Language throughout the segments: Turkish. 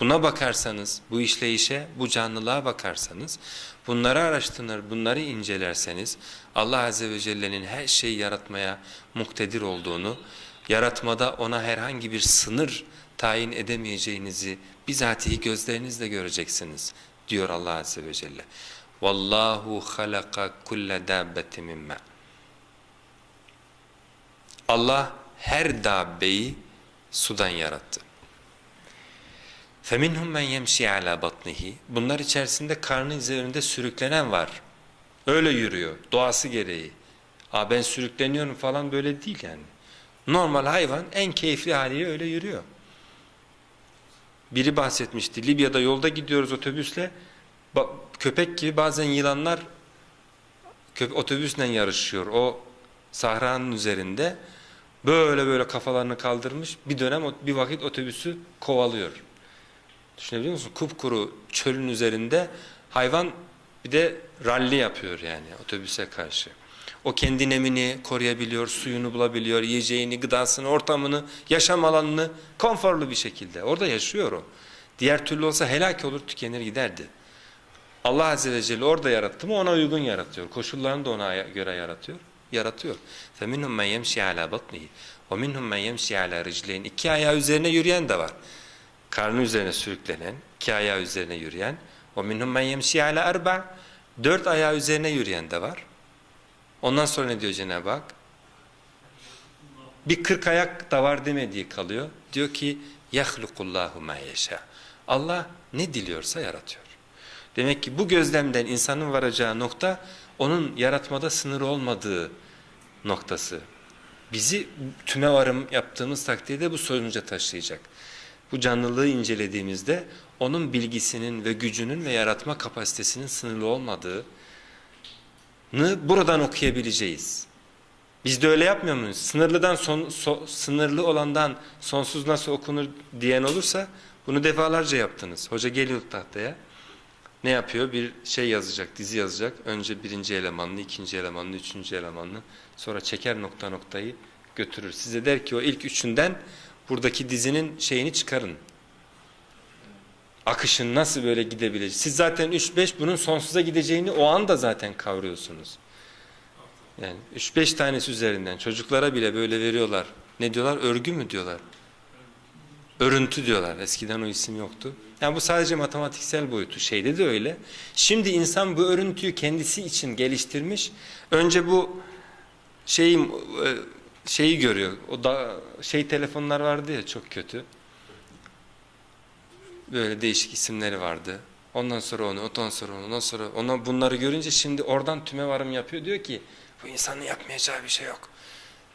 Buna bakarsanız, bu işleyişe, bu canlılığa bakarsanız, bunları araştırır, bunları incelerseniz Allah Azze ve Celle'nin her şeyi yaratmaya muktedir olduğunu, yaratmada ona herhangi bir sınır tayin edemeyeceğinizi bizatihi gözlerinizle göreceksiniz diyor Allah Azze ve Celle. Vallahu halaka kulle dabbetin min ma. Allah her dabbeyi sudan yarattı. فَمِنْهُمْ مَنْ يَمْشِي عَلَى بَطْنِهِ Bunlar içerisinde karnı üzerinde sürüklenen var. Öyle yürüyor, doğası gereği. Aa ben sürükleniyorum falan böyle değil yani. Normal hayvan en keyifli haliyle öyle yürüyor. Biri bahsetmişti, Libya'da yolda gidiyoruz otobüsle, Ba- köpek gibi bazen yılanlar köp otobüsle yarışıyor. O sahranın üzerinde böyle böyle kafalarını kaldırmış bir dönem o- bir vakit otobüsü kovalıyor. Düşünebiliyor musun? Kupkuru çölün üzerinde hayvan bir de ralli yapıyor yani otobüse karşı. O kendi nemini koruyabiliyor, suyunu bulabiliyor, yiyeceğini, gıdasını, ortamını, yaşam alanını konforlu bir şekilde. Orada yaşıyor o. Diğer türlü olsa helak olur, tükenir giderdi. Allah Azze ve Celle orada yarattı mı ona uygun yaratıyor. Koşullarını da ona göre yaratıyor. Yaratıyor. فَمِنْهُمْ مَنْ يَمْشِي عَلَى بَطْنِهِ وَمِنْهُمْ mَنْ يَمْشِي عَلَى رِجْلَيْنِ İki ayağı üzerine yürüyen de var. karnı üzerine sürüklenen, iki ayağı üzerine yürüyen, o minhum men yemşi ala arba, dört ayağı üzerine yürüyen de var. Ondan sonra ne diyor Cenab-ı Hak? Bir kırk ayak da var demediği kalıyor. Diyor ki yahlukullahu ma yeşâ. Allah ne diliyorsa yaratıyor. Demek ki bu gözlemden insanın varacağı nokta onun yaratmada sınır olmadığı noktası. Bizi tüme varım yaptığımız takdirde bu sonuca taşıyacak. Bu canlılığı incelediğimizde onun bilgisinin ve gücünün ve yaratma kapasitesinin sınırlı olmadığını buradan okuyabileceğiz. Biz de öyle yapmıyor muyuz? Sınırlıdan son, so- sınırlı olandan sonsuz nasıl okunur diyen olursa bunu defalarca yaptınız. Hoca geliyor tahtaya. Ne yapıyor? Bir şey yazacak, dizi yazacak. Önce birinci elemanlı, ikinci elemanlı, üçüncü elemanlı. Sonra çeker nokta noktayı götürür. Size der ki o ilk üçünden buradaki dizinin şeyini çıkarın. Akışın nasıl böyle gidebilecek? Siz zaten 3-5 bunun sonsuza gideceğini o anda zaten kavruyorsunuz. Yani 3-5 tanesi üzerinden çocuklara bile böyle veriyorlar. Ne diyorlar? Örgü mü diyorlar? Örüntü diyorlar. Eskiden o isim yoktu. Yani bu sadece matematiksel boyutu. Şeyde de öyle. Şimdi insan bu örüntüyü kendisi için geliştirmiş. Önce bu şeyi e, şeyi görüyor. O da şey telefonlar vardı ya çok kötü. Böyle değişik isimleri vardı. Ondan sonra onu, ondan sonra onu, ondan sonra ona bunları görünce şimdi oradan tüme varım yapıyor. Diyor ki bu insanın yapmayacağı bir şey yok.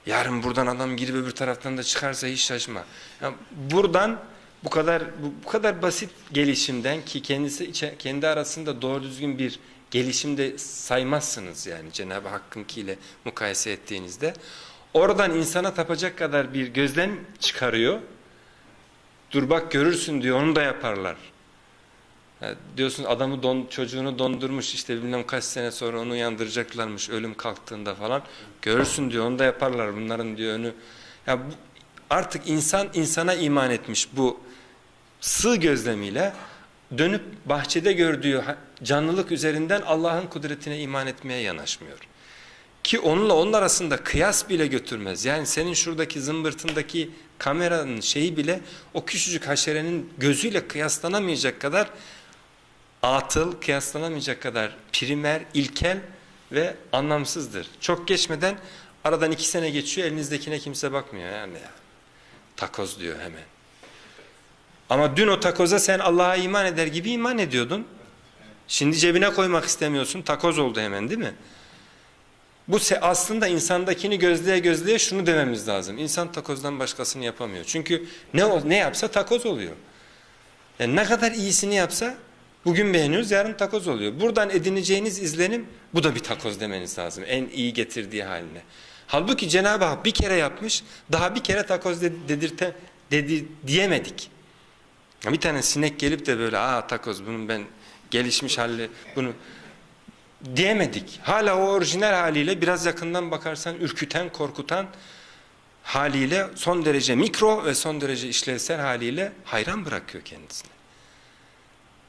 Yarın buradan adam girip öbür taraftan da çıkarsa hiç şaşma. Yani buradan bu kadar bu, bu kadar basit gelişimden ki kendisi kendi arasında doğru düzgün bir gelişimde saymazsınız yani Cenab-ı Hakk'ınkiyle mukayese ettiğinizde. Oradan insana tapacak kadar bir gözlem çıkarıyor. Dur bak görürsün diyor onu da yaparlar. Ya diyorsun adamı don, çocuğunu dondurmuş işte bilmem kaç sene sonra onu uyandıracaklarmış ölüm kalktığında falan. Görürsün diyor onu da yaparlar bunların diyor önü. Ya bu, artık insan insana iman etmiş bu sığ gözlemiyle dönüp bahçede gördüğü canlılık üzerinden Allah'ın kudretine iman etmeye yanaşmıyor. Ki onunla onun arasında kıyas bile götürmez. Yani senin şuradaki zımbırtındaki kameranın şeyi bile o küçücük haşerenin gözüyle kıyaslanamayacak kadar atıl, kıyaslanamayacak kadar primer, ilkel ve anlamsızdır. Çok geçmeden aradan iki sene geçiyor elinizdekine kimse bakmıyor. Yani ya, takoz diyor hemen. Ama dün o takoza sen Allah'a iman eder gibi iman ediyordun. Şimdi cebine koymak istemiyorsun. Takoz oldu hemen değil mi? Bu aslında insandakini gözleye gözleye şunu dememiz lazım. İnsan takozdan başkasını yapamıyor. Çünkü ne ne yapsa takoz oluyor. Yani ne kadar iyisini yapsa bugün beğeniyoruz yarın takoz oluyor. Buradan edineceğiniz izlenim bu da bir takoz demeniz lazım. En iyi getirdiği haline. Halbuki Cenab-ı Hak bir kere yapmış daha bir kere takoz de- dedirte dedi diyemedik. Bir tane sinek gelip de böyle aa takoz bunun ben gelişmiş halli bunu diyemedik. Hala o orijinal haliyle biraz yakından bakarsan ürküten, korkutan haliyle son derece mikro ve son derece işlevsel haliyle hayran bırakıyor kendisini.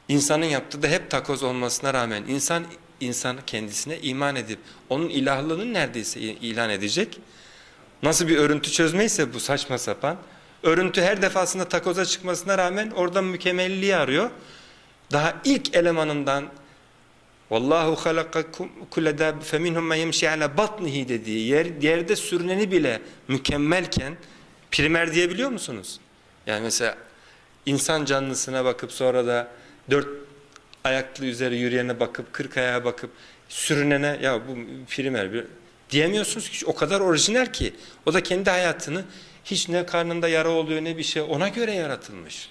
İnsanın yaptığı da hep takoz olmasına rağmen insan insan kendisine iman edip onun ilahlığını neredeyse ilan edecek. Nasıl bir örüntü çözmeyse bu saçma sapan. Örüntü her defasında takoza çıkmasına rağmen oradan mükemmelliği arıyor. Daha ilk elemanından Vallahu halakakum kulle dab feminhum men yemşi ala batnihi dediği yer, yerde sürüneni bile mükemmelken primer diyebiliyor musunuz? Yani mesela insan canlısına bakıp sonra da dört ayaklı üzeri yürüyene bakıp kırk ayağa bakıp sürünene ya bu primer bir diyemiyorsunuz ki o kadar orijinal ki o da kendi hayatını hiç ne karnında yara oluyor ne bir şey ona göre yaratılmış.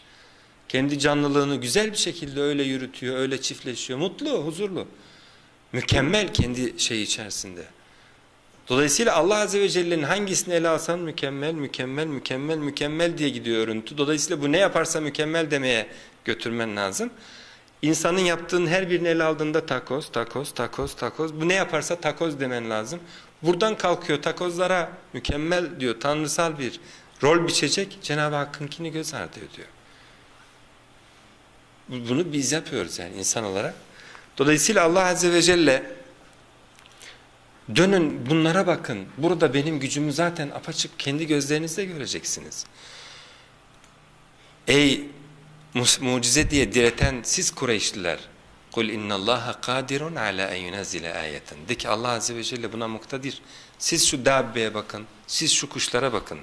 Kendi canlılığını güzel bir şekilde öyle yürütüyor, öyle çiftleşiyor. Mutlu, huzurlu. Mükemmel kendi şey içerisinde. Dolayısıyla Allah Azze ve Celle'nin hangisini ele alsan mükemmel, mükemmel, mükemmel, mükemmel diye gidiyor örüntü. Dolayısıyla bu ne yaparsa mükemmel demeye götürmen lazım. İnsanın yaptığın her birini ele aldığında takoz, takoz, takoz, takoz. Bu ne yaparsa takoz demen lazım. Buradan kalkıyor takozlara mükemmel diyor, tanrısal bir rol biçecek. Cenab-ı Hakk'ınkini göz ardı ediyor. Bu- Bunu biz yapıyoruz yani insan olarak. Dolayısıyla Allah Azze ve Celle dönün bunlara bakın. Burada benim gücümü zaten apaçık kendi gözlerinizle göreceksiniz. Ey mucize diye direten siz Kureyşliler Kul innallaha kadirun ala en yunazzile ayeten. De ki Allah Azze ve Celle buna muktadir. Siz şu dabbeye bakın, siz şu kuşlara bakın.